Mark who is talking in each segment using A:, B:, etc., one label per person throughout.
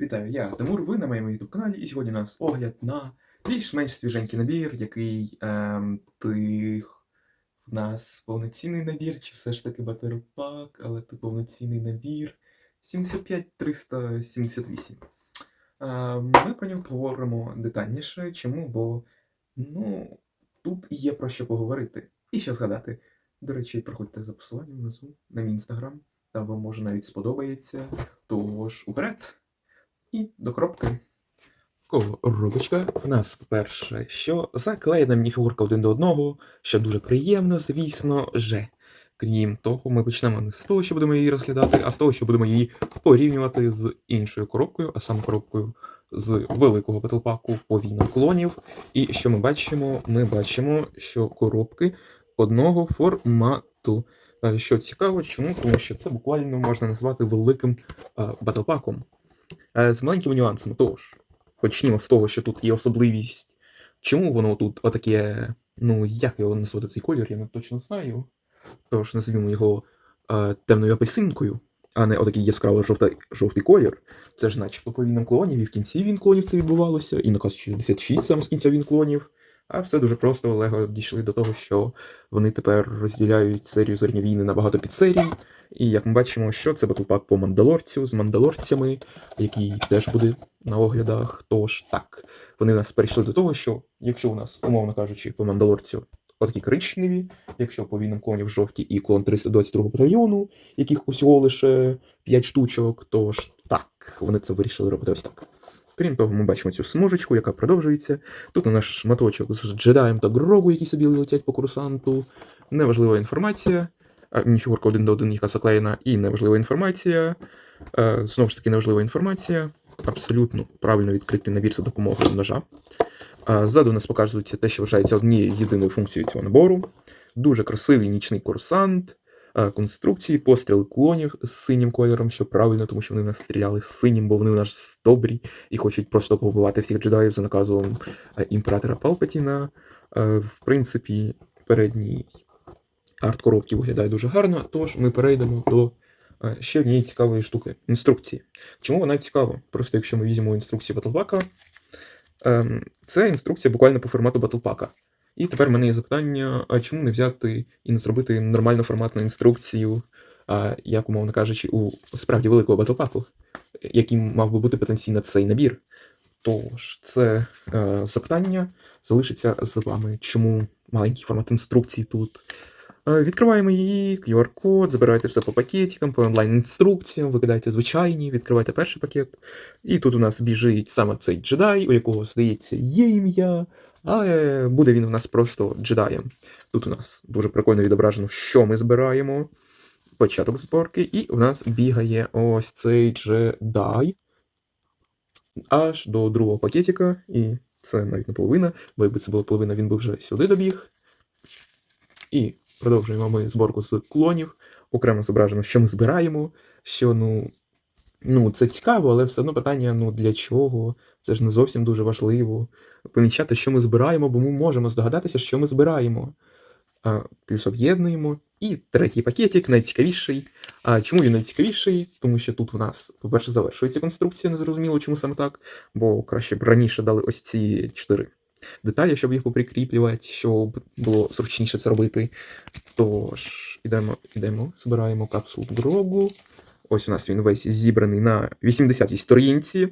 A: Вітаю, я Тимур, ви на моєму YouTube каналі, і сьогодні у нас огляд на більш-менш свіженький набір, який ем, тих в нас повноцінний набір, чи все ж таки батерпак, але ти повноцінний набір 75378. Ем, ми про нього поговоримо детальніше. Чому? Бо ну, тут є про що поговорити. І ще згадати. До речі, проходьте за посиланням внизу на мій інстаграм, там вам може навіть сподобається. Тож уперед! І до кропки. Коробочка в нас, по-перше, що заклеєна мініфігурка один до одного, що дуже приємно, звісно, же. Крім того, ми почнемо не з того, що будемо її розглядати, а з того, що будемо її порівнювати з іншою коробкою, а саме коробкою з великого батлпаку повійна клонів. І що ми бачимо? Ми бачимо, що коробки одного формату. Е, Що цікаво, чому? Тому що це буквально можна назвати великим е, батлпаком. Е, з маленькими нюансами. Тож, почнімо з того, що тут є особливість. Чому воно тут отаке, ну, як його назвати цей колір, я не точно знаю. Тож назвімо його е, темною апельсинкою, а не отакий яскраво жовтий, жовтий колір. Це ж начебто по війнам клонів, і в кінці він клонів це відбувалося, і наказ 66 саме з кінця він клонів. А все дуже просто Лего дійшли до того, що вони тепер розділяють серію зорні війни на багато підсерій. І як ми бачимо, що це батлпак по мандалорцю з мандалорцями, який теж буде на оглядах. Тож так, вони в нас перейшли до того, що якщо у нас, умовно кажучи, по мандалорцю отакі коричневі, якщо по війнам клонів жовті і клон 322 батальйону, яких усього лише 5 штучок, то ж так, вони це вирішили робити ось так. Крім того, ми бачимо цю смужечку, яка продовжується. Тут у нас шматочок з джедаєм та Грогу, які собі летять по курсанту. Неважлива інформація. Мініфігурка один до один, яка заклеєна, і неважлива інформація. Знову ж таки, неважлива інформація. Абсолютно правильно відкритий набір за допомогою ножа. Ззаду у нас показується те, що вважається однією єдиною функцією цього набору. Дуже красивий нічний курсант, конструкції, постріли клонів з синім кольором, що правильно, тому що вони в нас стріляли з синім, бо вони у нас добрі і хочуть просто побивати всіх джедаїв за наказом імператора Палпатіна. В принципі, передній арт коробки виглядає дуже гарно, тож ми перейдемо до ще однієї цікавої штуки інструкції. Чому вона цікава? Просто якщо ми візьмемо інструкцію Батлпака, ем, це інструкція буквально по формату Батлпака. І тепер в мене є запитання: а чому не взяти і не зробити нормальну форматну інструкцію, а, як, умовно кажучи, у справді великого батлпаку, яким мав би бути потенційно цей набір? Тож, це е, запитання залишиться з вами. Чому маленький формат інструкції тут? Е, Відкриваємо її, QR-код, забираєте все по пакетикам, по онлайн-інструкціям, викидаєте звичайні, відкриваєте перший пакет. І тут у нас біжить саме цей джедай, у якого, здається, є ім'я, але буде він у нас просто джедаєм. Тут у нас дуже прикольно відображено, що ми збираємо. Початок зборки, і у нас бігає ось цей джедай. Аж до другого пакетика, і це навіть не половина, бо якби це була половина, він би вже сюди добіг. І продовжуємо ми зборку з клонів. Окремо зображено, що ми збираємо, що ну, ну це цікаво, але все одно питання: ну для чого? Це ж не зовсім дуже важливо. Помічати, що ми збираємо, бо ми можемо здогадатися, що ми збираємо. А, плюс об'єднуємо. І третій пакетик, найцікавіший. А чому він найцікавіший? Тому що тут у нас, по-перше, завершується конструкція, не зрозуміло, чому саме так, бо краще б раніше дали ось ці чотири деталі, щоб їх поприкріплювати, щоб було зручніше це робити. Тож, ідемо, ідемо, збираємо капсулу гробу. Ось у нас він весь зібраний на 80-й сторінці.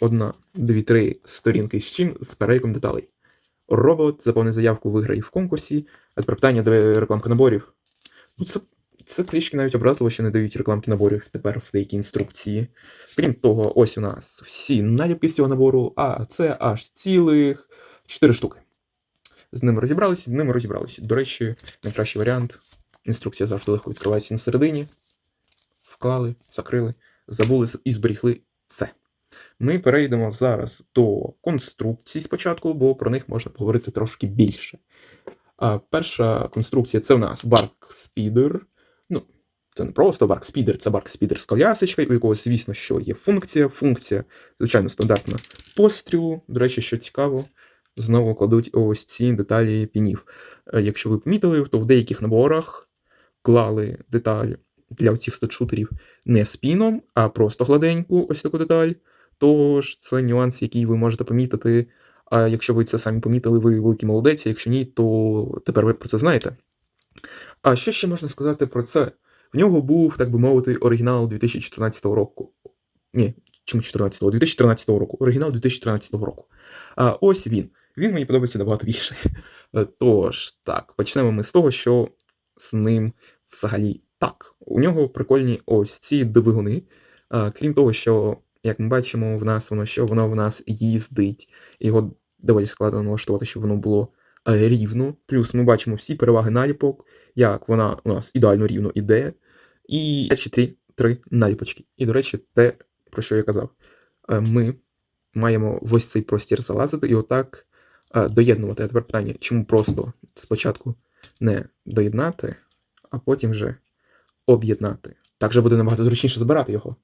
A: Одна, дві, три сторінки з чим з переліком деталей. Робот заповнив заявку, виграє в конкурсі, а тепер питання до рекламки наборів. Ну, це, це трішки навіть образливо, що не дають рекламки наборів тепер в деякі інструкції. Крім того, ось у нас всі наліпки з цього набору, а це аж цілих 4 штуки. З ними розібралися, з ними розібралися. До речі, найкращий варіант. Інструкція завжди легко відкривається на середині. Вклали, закрили, забули і зберігли це. Ми перейдемо зараз до конструкцій спочатку, бо про них можна поговорити трошки більше. Перша конструкція це в нас Speeder. Ну, це не просто Speeder, це Speeder з колясочкою, у якого, звісно, що є функція. Функція, звичайно, стандартна пострілу. До речі, що цікаво, знову кладуть ось ці деталі пінів. Е, Якщо ви помітили, то в деяких наборах клали деталь для цих статшутерів не з піном, а просто гладеньку ось таку деталь.
B: Тож це нюанс, який ви можете помітити. А якщо ви це самі помітили, ви великий молодець, а якщо ні, то тепер ви про це знаєте. А що ще можна сказати про це? В нього був, так би мовити, оригінал 2014 року. Ні, чому 14-го? 2013 року. Оригінал 2013 року. А ось він. Він мені подобається набагато більше. Тож, так, почнемо ми з того, що з ним взагалі так. У нього прикольні ось ці двигуни. Крім того, що, як ми бачимо, в нас воно що воно в нас їздить. Його доволі складно налаштувати, щоб воно було е, рівно. Плюс ми бачимо всі переваги наліпок, як вона у нас ідеально рівно іде. І ще три, три наліпочки. І, до речі, те, про що я казав. Е, Ми маємо в ось цей простір залазити і отак е, доєднувати. А тепер питання, чому просто спочатку не доєднати, а потім вже об'єднати. Так же буде набагато зручніше збирати його.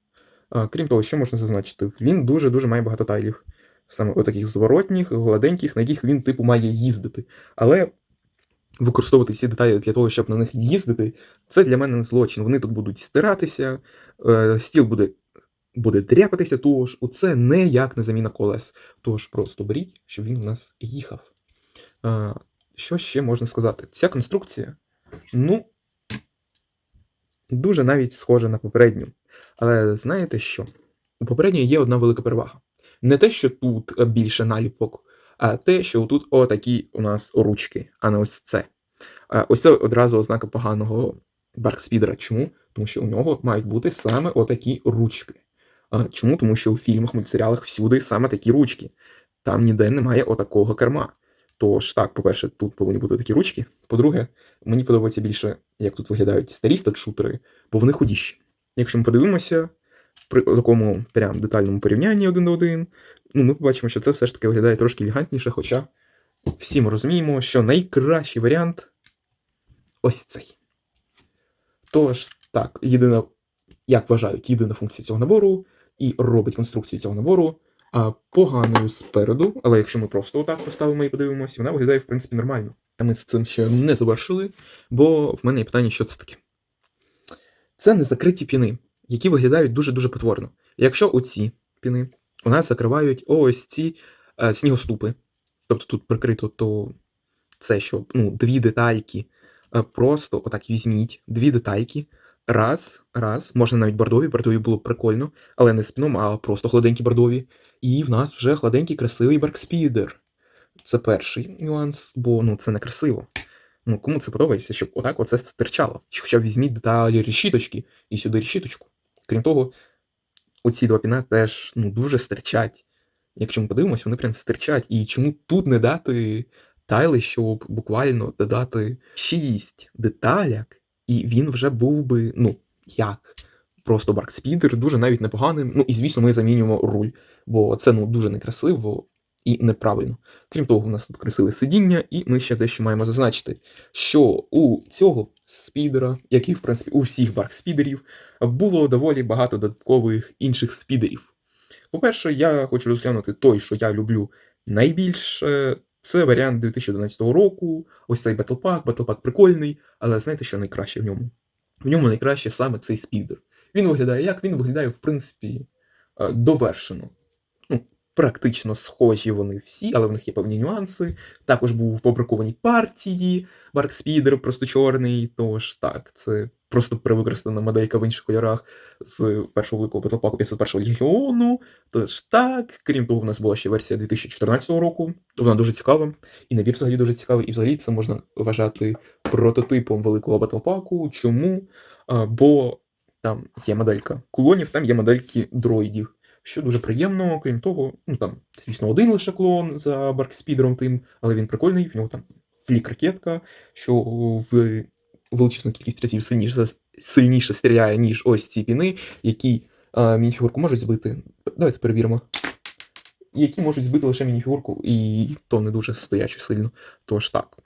B: Крім того, що можна зазначити, він дуже-дуже має багато тайлів. Саме отаких зворотніх, гладеньких, на яких він, типу, має їздити. Але використовувати ці деталі для того, щоб на них їздити, це для мене не злочин. Вони тут будуть стиратися, е, стіл буде, буде дряпатися, тож оце не як не заміна колес. Тож просто беріть, щоб він у нас їхав. Що ще можна сказати? Ця конструкція, ну, дуже навіть схожа на попередню. Але знаєте що? У попередньої є одна велика перевага. Не те, що тут більше наліпок, а те, що тут отакі у нас ручки, а не ось це. Ось це одразу ознака поганого баркспідера. Чому? Тому що у нього мають бути саме отакі ручки. Чому? Тому що у фільмах, мультсеріалах всюди саме такі ручки. Там ніде немає отакого керма. Тож так, по-перше, тут повинні бути такі ручки. По-друге, мені подобається більше, як тут виглядають старі стат-шутери, бо вони худіші. Якщо ми подивимося при такому прям детальному порівнянні один до один, ну, ми побачимо, що це все ж таки виглядає трошки елегантніше, хоча всі ми розуміємо, що найкращий варіант ось цей. Тож, так, єдина, як вважають, єдина функція цього набору і робить конструкцію цього набору поганою спереду, але якщо ми просто отак поставимо і подивимося, вона виглядає, в принципі, нормально. А ми з цим ще не завершили, бо в мене є питання, що це таке. Це незакриті піни, які виглядають дуже-дуже потворно. Якщо оці піни у нас закривають ось ці е, снігоступи, тобто тут прикрито, то це що, ну, дві детальки. Е, Просто отак візьміть дві детальки. Раз, раз, можна навіть бордові, бордові було б прикольно, але не з а просто гладенькі бордові. І в нас вже гладенький красивий баркспідер. Це перший нюанс, бо ну це не красиво. Ну, кому це подобається, щоб отак оце стирчало. Чи Хоча б візьміть деталі решіточки і сюди решіточку. Крім того, оці два піна теж ну, дуже стирчать. Якщо ми подивимося, вони прям стирчать. І чому тут не дати тайли, щоб буквально додати 6 деталяк, і він вже був би, ну, як? Просто баркспідер, дуже навіть непоганим. Ну і звісно, ми замінюємо руль, бо це ну дуже некрасиво і неправильно. Крім того, у нас тут красиве сидіння, і ми ще дещо маємо зазначити, що у цього спідера, як і в принципі у всіх баркспідерів, було доволі багато додаткових інших спідерів. По-перше, я хочу розглянути той, що я люблю найбільше. Це варіант 2011 року. Ось цей. Battle Pack прикольний, але знаєте, що найкраще в ньому? В ньому найкраще саме цей спідер. Він виглядає як? Він виглядає, в принципі, е, довершено. Ну, практично схожі вони всі, але в них є певні нюанси. Також був в побракованій партії Барк Спідер, просто чорний. Тож так, це просто перевикористана моделька в інших кольорах з першого великого Pack 501 Легіону. Тож так, крім того, в нас була ще версія 2014 року. Вона дуже цікава, і набір взагалі дуже цікавий, і взагалі це можна вважати прототипом великого Pack. Чому? Бо там є моделька кулонів, там є модельки дроїдів. Що дуже приємно, крім того, ну там, звісно, один лише клон за Баркспідером тим, але він прикольний, в нього там флік-ракетка, що в величезну кількість разів сильніше, сильніше стріляє, ніж ось ці піни, які а, мініфігурку можуть збити. Давайте перевіримо. Які можуть збити лише мініфігурку, і то не дуже стоячу сильно. Тож так.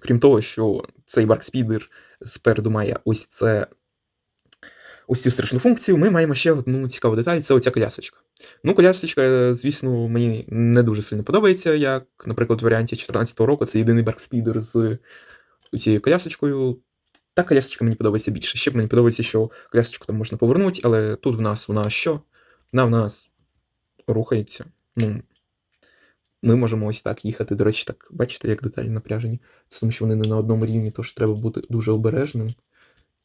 B: Крім того, що цей Баркспідер спереду має ось це ось цю страшну функцію, ми маємо ще одну цікаву деталь це оця колясочка. Ну, колясочка, звісно, мені не дуже сильно подобається, як, наприклад, в варіанті 2014 року це єдиний баркспідер з цією колясочкою. Та колясочка мені подобається більше. Ще б мені подобається, що колясочку там можна повернути, але тут в нас вона що? Вона в нас рухається. Ну, ми можемо ось так їхати. До речі, так, бачите, як деталі напряжені. Це тому, що вони не на одному рівні, тож треба бути дуже обережним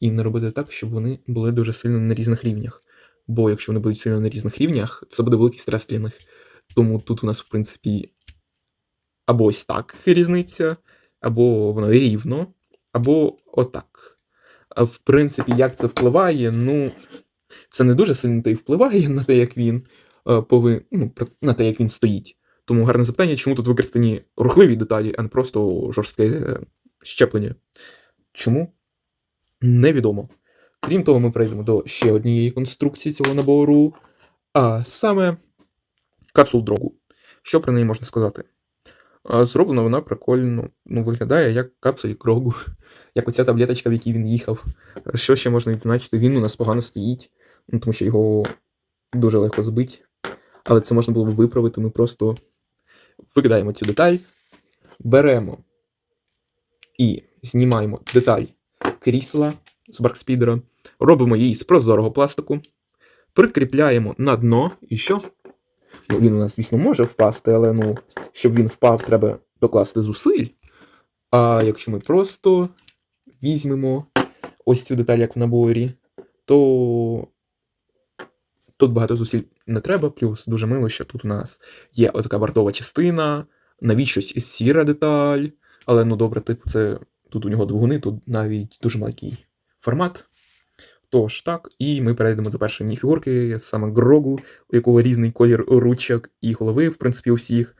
B: і не робити так, щоб вони були дуже сильно на різних рівнях. Бо якщо вони будуть сильно на різних рівнях, це буде великий стрес для них. Тому тут у нас, в принципі, або ось так різниця, або воно рівно, або отак. В принципі, як це впливає, ну, це не дуже сильно то й впливає на те, як він е, пови... ну, на те, як він стоїть. Тому гарне запитання, чому тут використані рухливі деталі, а не просто жорстке е, щеплення. Чому? Невідомо. Крім того, ми перейдемо до ще однієї конструкції цього набору, а саме капсул дрогу. Що про неї можна сказати? А, Зроблена вона прикольно, ну, виглядає як капсуль Грогу, як оця таблеточка, в якій він їхав. Що ще можна відзначити? Він у нас погано стоїть, ну, тому що його дуже легко збити. Але це можна було б виправити. Ми просто викидаємо цю деталь, беремо і знімаємо деталь крісла з баркспідера, робимо її з прозорого пластику, прикріпляємо на дно і що? Ну, він у нас, звісно, може впасти, але ну, щоб він впав, треба докласти зусиль. А якщо ми просто візьмемо ось цю деталь, як в наборі, то тут багато зусиль не треба, плюс дуже мило, що тут у нас є отака бортова частина, навіщось сіра деталь, але ну добре, типу, це тут у нього двигуни, тут навіть дуже маленький формат. Тож так, і ми перейдемо до першої мініфігурки, саме Грогу, у якого різний колір ручок і голови, в принципі, у.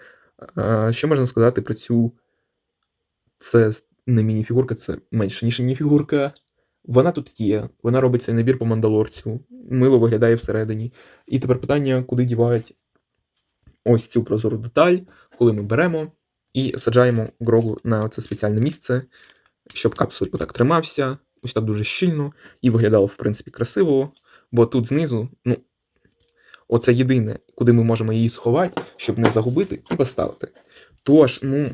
B: Що можна сказати про цю? Це не мініфігурка, це менше, ніж мініфігурка. Вона тут є, вона робить цей набір по мандалорцю, мило виглядає всередині. І тепер питання, куди дівають ось цю прозору деталь, коли ми беремо і саджаємо Грогу на це спеціальне місце, щоб капсуль отак тримався, ось так дуже щільно, і виглядало, в принципі, красиво. Бо тут знизу, ну, оце єдине, куди ми можемо її сховати, щоб не загубити і поставити. Тож, ну,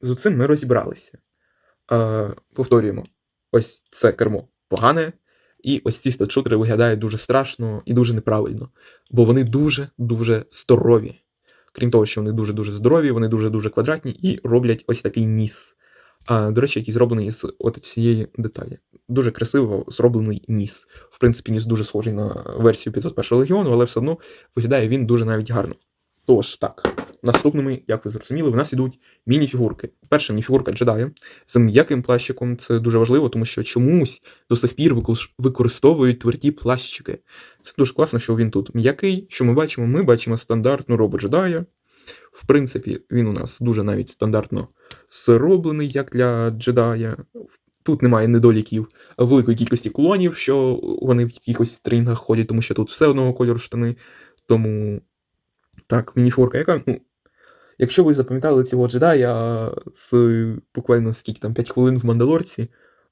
B: з цим ми розібралися. Е, повторюємо, ось це кермо погане, і ось ці статшутери виглядають дуже страшно і дуже неправильно, бо вони дуже-дуже здорові. Крім того, що вони дуже-дуже здорові, вони дуже-дуже квадратні і роблять ось такий ніс. А, до речі, який зроблений з от цієї деталі. Дуже красиво зроблений ніс. В принципі, ніс дуже схожий на версію 501 легіону, але все одно виглядає він дуже навіть гарно. Тож так, наступними, як ви зрозуміли, в нас ідуть мініфігурки. Перша мініфігурка джедая з м'яким плащиком. Це дуже важливо, тому що чомусь до сих пір використовують тверді плащики. Це дуже класно, що він тут м'який. Що ми бачимо? Ми бачимо стандартну робу джедая. В принципі, він у нас дуже навіть стандартно зроблений, як для джедая. Тут немає недоліків великої кількості клонів, що вони в якихось стрінгах ходять, тому що тут все одного кольору штани. Тому так, мініфорка, яка. Ну, якщо ви запам'ятали цього джедая з буквально скільки там 5 хвилин в Мандалорці,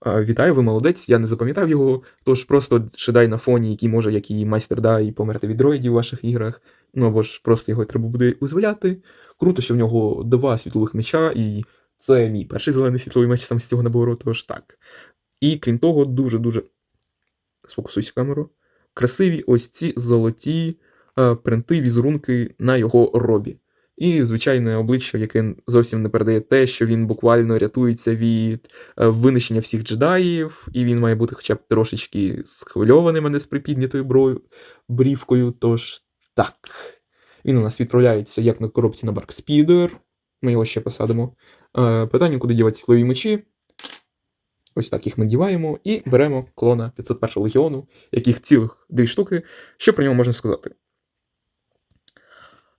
B: вітаю, ви молодець, я не запам'ятав його, тож просто джедай на фоні, який може, як і майстер Дай, померти від дроїдів в ваших іграх. Ну або ж просто його треба буде визволяти. Круто, що в нього два світлових меча, і це мій перший зелений світловий меч саме з цього набору, тож так. І крім того, дуже-дуже сфокусуйся камеру. Красиві ось ці золоті е, принти, візерунки на його робі. І звичайне обличчя, яке зовсім не передає те, що він буквально рятується від е, винищення всіх джедаїв, і він має бути хоча б трошечки схвильованим, а не з припіднятою брою, брівкою. Тож так. Він у нас відправляється як на коробці на Баркспідер. Ми його ще посадимо. Е, питання, куди дівати світлові мечі. Ось так їх ми діваємо і беремо колона 501 легіону, яких цілих дві штуки. Що про нього можна сказати?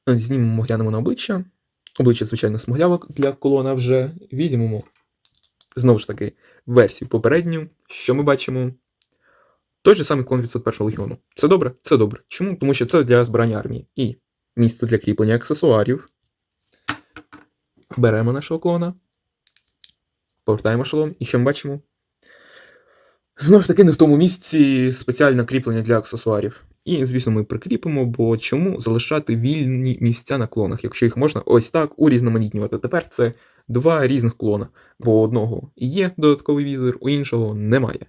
B: Знімемо, глянемо на обличчя. Обличчя, звичайно, смуглявок для колона вже. Візьмемо, знову ж таки, версію попередню. Що ми бачимо? Той же самий клон 501 легіону. Це добре? Це добре. Чому? Тому що це для збирання армії. І місце для кріплення аксесуарів. Беремо нашого клона. Повертаємо шолом. І що ми бачимо? Знову ж таки, не в тому місці спеціальне кріплення для аксесуарів. І, звісно, ми прикріпимо, бо чому залишати вільні місця на клонах, якщо їх можна ось так урізноманітнювати. Тепер це два різних клона, бо у одного є додатковий візор, у іншого немає.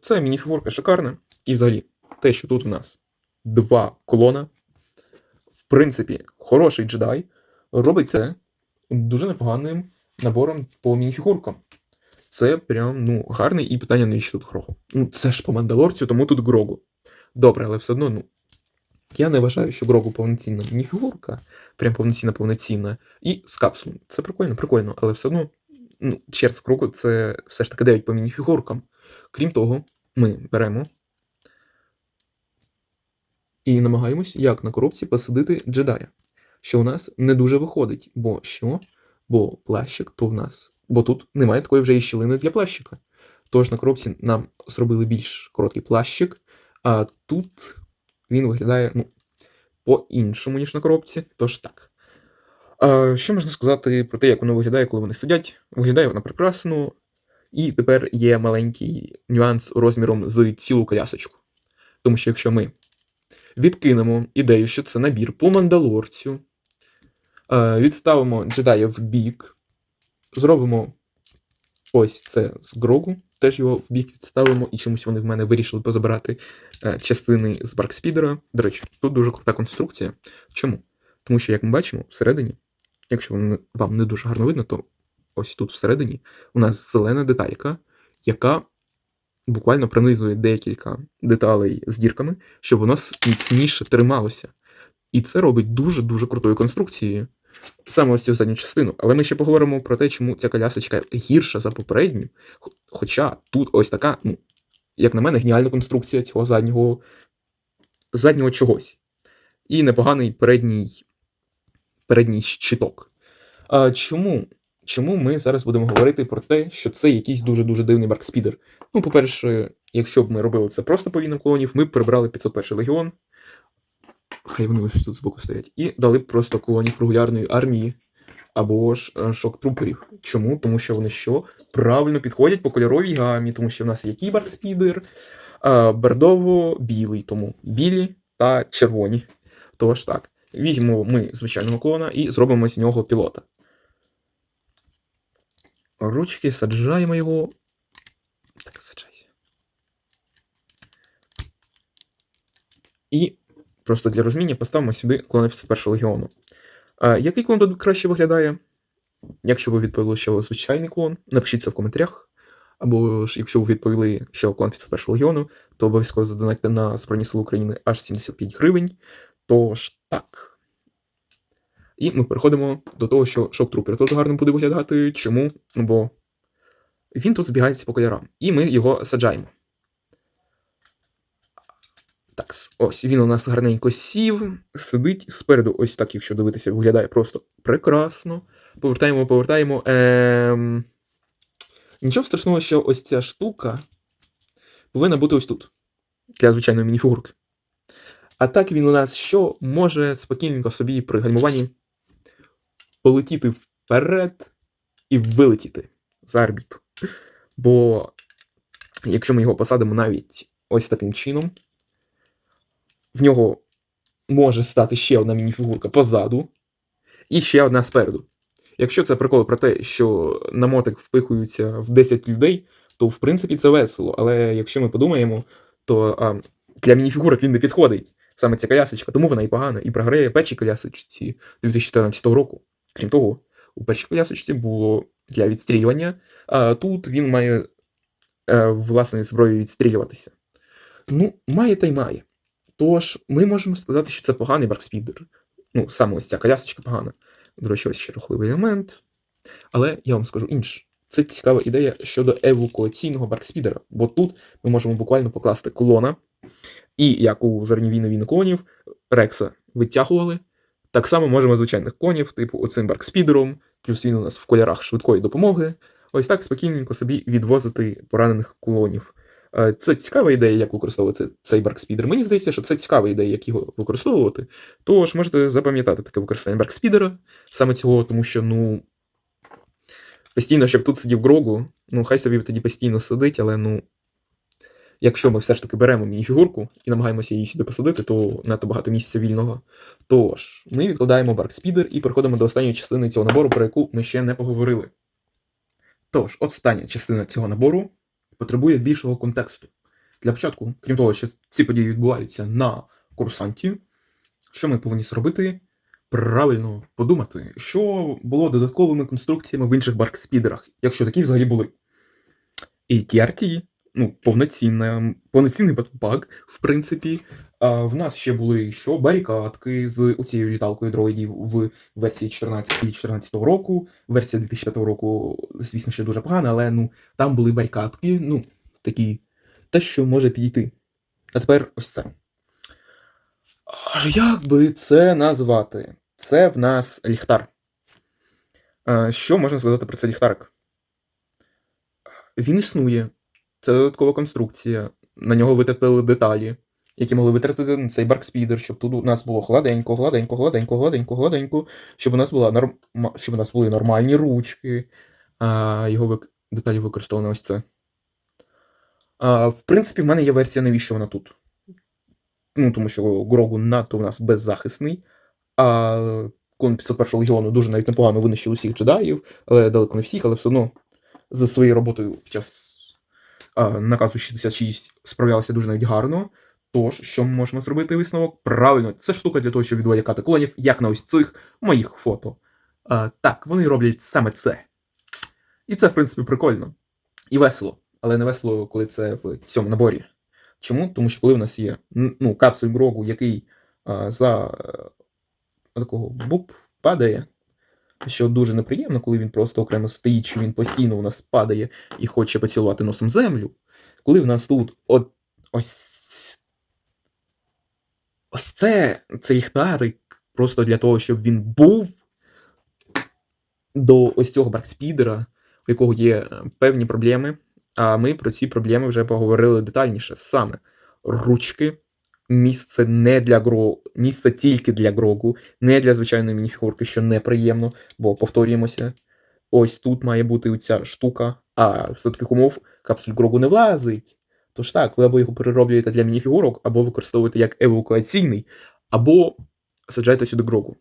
B: Це мініфігурка шикарна. І взагалі, те, що тут у нас два клона, в принципі, хороший джедай робить це дуже непоганим набором по мініфігуркам. Це прям ну, гарний і питання, навіщо тут Грогу. Ну, це ж по мандалорцю, тому тут Грогу. Добре, але все одно, ну. Я не вважаю, що Грогу повноцінна мініфігурка, прям повноцінна, повноцінна. І з капсулом. Це прикольно, прикольно, але все одно, ну, черт з кроку, це все ж таки 9 по мініфігуркам. Крім того, ми беремо і намагаємось, як на коробці, посадити джедая. Що у нас не дуже виходить. Бо що? Бо плащик то в нас. Бо тут немає такої вже і щілини для плащика. Тож на коробці нам зробили більш короткий плащик, а тут він виглядає ну, по-іншому, ніж на коробці. Тож так. А, що можна сказати про те, як воно виглядає, коли вони сидять? Виглядає вона прекрасно. І тепер є маленький нюанс розміром з цілу колясочку. Тому що якщо ми відкинемо ідею, що це набір по мандалорцю, відставимо джедая в бік, зробимо ось це з Грогу, теж його в бік відставимо, і чомусь вони в мене вирішили позабирати е, частини з Баркспідера. До речі, тут дуже крута конструкція. Чому? Тому що, як ми бачимо, всередині, якщо вам не- дуже гарно видно, то ось тут всередині у нас зелена деталька, яка буквально пронизує декілька деталей з дірками, щоб воно міцніше трималося. І це робить дуже-дуже крутою конструкцією. Саме ось цю задню частину. Але ми ще поговоримо про те, чому ця колясочка гірша за попередню. Хоча тут ось така, ну, як на мене, геніальна конструкція цього заднього, заднього чогось. І непоганий передній, передній щиток. А чому? Чому ми зараз будемо говорити про те, що це якийсь дуже-дуже дивний баркспідер? Ну, по-перше, якщо б ми робили це просто по війнам клонів, ми б прибрали 501 легіон. Хай вони ось тут збоку стоять. І дали б просто колонів регулярної армії або ж е, шок-труперів. Чому? Тому що вони що? Правильно підходять по кольоровій гамі, тому що в нас є кіберспідер, бордово-білий, тому білі та червоні. Тож так, візьмемо ми звичайного клона і зробимо з нього пілота. Ручки саджаємо його. Так, саджайся. І просто для розуміння поставимо сюди клона 51 легіону. А, який клон тут краще виглядає? Якщо ви відповіли, що звичайний клон, напишіть це в коментарях. Або ж якщо ви відповіли, що клон 51 легіону, то обов'язково задонатьте на Збройні Сили України аж 75 гривень. Тож так. І ми переходимо до того, що шок-трупер тут гарно буде виглядати. Чому? Ну бо він тут збігається по кольорам. І ми його саджаємо. Так, ось він у нас гарненько сів, сидить спереду, ось так, якщо дивитися, виглядає просто прекрасно. Повертаємо, повертаємо. Ем... Нічого страшного, що ось ця штука повинна бути ось тут. Для звичайної мініфігурки. А так він у нас що може спокійненько собі при гальмуванні полетіти вперед і вилетіти за орбіту. Бо якщо ми його посадимо навіть ось таким чином, в нього може стати ще одна мініфігурка позаду і ще одна спереду. Якщо це прикол про те, що на мотик впихуються в 10 людей, то в принципі це весело. Але якщо ми подумаємо, то а, для мініфігурок він не підходить. Саме ця колясочка, тому вона і погана, і програє першій колясочці 2014 року. Крім того, у першій колясочці було для відстрілювання, а тут він має е, власною зброєю відстрілюватися. Ну, має та й має. Тож, ми можемо сказати, що це поганий баркспідер. Ну, саме ось ця колясочка погана. До речі, ось ще рухливий елемент. Але я вам скажу інше. Це цікава ідея щодо евакуаційного баркспідера, бо тут ми можемо буквально покласти колона, і як у зорні війни війни клонів, Рекса витягували. Так само можемо звичайних клонів, типу оцим баркспідером, плюс він у нас в кольорах швидкої допомоги. Ось так спокійненько собі відвозити поранених клонів. Е, Це цікава ідея, як використовувати цей баркспідер. Мені здається, що це цікава ідея, як його використовувати. Тож можете запам'ятати таке використання баркспідера, саме цього, тому що, ну. Постійно, щоб тут сидів Грогу, ну хай собі тоді постійно сидить, але ну. Якщо ми все ж таки беремо мініфігурку і намагаємося її сюди посадити, то надто багато місця вільного. Тож, ми відкладаємо баркспідер і переходимо до останньої частини цього набору, про яку ми ще не поговорили. Тож, остання частина цього набору потребує більшого контексту. Для початку, крім того, що ці події відбуваються на курсанті, що ми повинні зробити? Правильно подумати, що було додатковими конструкціями в інших баркспідерах, якщо такі взагалі були. І TRT, ну, повноцінна, повноцінний батлпак, в принципі. А в нас ще були що барикадки з оцією літалкою дроїдів в версії 14 2014 року. Версія 2005 року, звісно, ще дуже погана, але ну, там були барикадки, ну, такі, те, що може підійти. А тепер ось це. Аж як би це назвати? Це в нас ліхтар. Що можна сказати про цей ліхтарик? Він існує. Це додаткова конструкція. На нього витратили деталі, які могли витратити на цей баркспідер, щоб тут у нас було гладенько, гладенько, гладенько, гладенько, гладенько, щоб у нас була норм... щоб у нас були нормальні ручки. А, його вик... деталі використовано ось це. А, в принципі, в мене є версія, навіщо вона тут. Ну, тому що Грогу надто у нас беззахисний. А клон 501 легіону дуже навіть непогано винищили всіх джедаїв, але далеко не всіх, але все одно за своєю роботою під час наказу 66 справлялися дуже навіть гарно. Тож, що ми можемо зробити висновок? Правильно, це штука для того, щоб відволікати клонів, як на ось цих моїх фото. А, так, вони роблять саме це. І це, в принципі, прикольно. І весело. Але не весело, коли це в цьому наборі. Чому? Тому що коли в нас є ну, капсуль Грогу, який а, за е, такого буп падає, що дуже неприємно, коли він просто окремо стоїть, що він постійно у нас падає і хоче поцілувати носом землю. Коли в нас тут от ось. Ось це цей ліхтарик просто для того, щоб він був до ось цього баркспідера, у якого є е, певні проблеми. А ми про ці проблеми вже поговорили детальніше. Саме ручки, місце не для гро, місце тільки для грогу, не для звичайної мініфігурки, що неприємно, бо повторюємося. Ось тут має бути оця штука, а з таких умов капсуль грогу не влазить. Тож так, ви або його перероблюєте для мініфігурок, або використовуєте як евакуаційний, або саджаєте сюди грогу.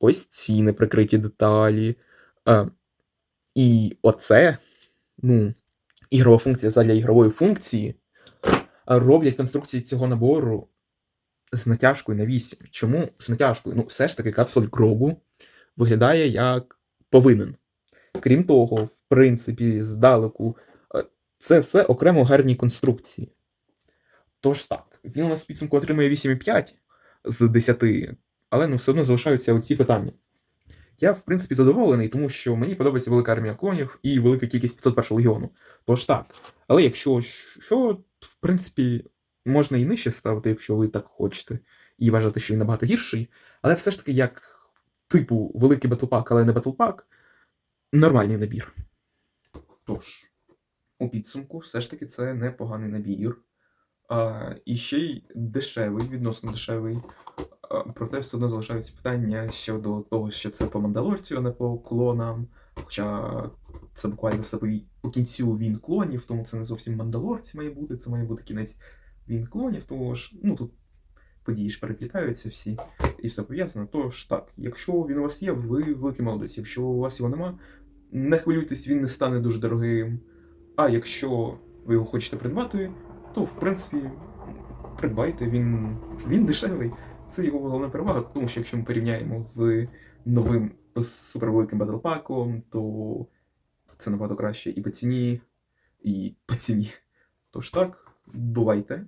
B: Ось ці неприкриті деталі. А, і оце, ну, ігрова функція задля ігрової функції роблять конструкції цього набору з натяжкою на 8. Чому з натяжкою? Ну, все ж таки, капсуль Грогу виглядає як повинен. Крім того, в принципі, здалеку, е, це все окремо гарні конструкції. Тож так, він у нас підсумку отримує 8,5 з 10, але ну, все одно залишаються оці питання. Я, в принципі, задоволений, тому що мені подобається велика армія клонів і велика кількість 501 легіону. Тож так. Але якщо що, в принципі, можна і нижче ставити, якщо ви так хочете, і вважати, що він набагато гірший. Але все ж таки, як типу великий батлпак, але не батлпак, нормальний набір.
A: Тож, у підсумку, все ж таки, це непоганий набір. А, і ще й дешевий, відносно дешевий. Проте все одно залишаються питання щодо того, що це по мандалорцю, а не по клонам. Хоча це буквально все по, кінцю він клонів, тому це не зовсім мандалорці має бути, це має бути кінець він клонів, тому ж ну тут події ж переплітаються всі і все пов'язано. Тож так, якщо він у вас є, ви великий молодець. Якщо у вас його нема, не хвилюйтесь, він не стане дуже дорогим. А якщо ви його хочете придбати, то в принципі придбайте, він, він дешевий. Це його головна перевага, тому що якщо ми порівняємо з новим супервеликим батлпаком, то це набагато краще і по ціні, і по ціні. Тож так, бувайте.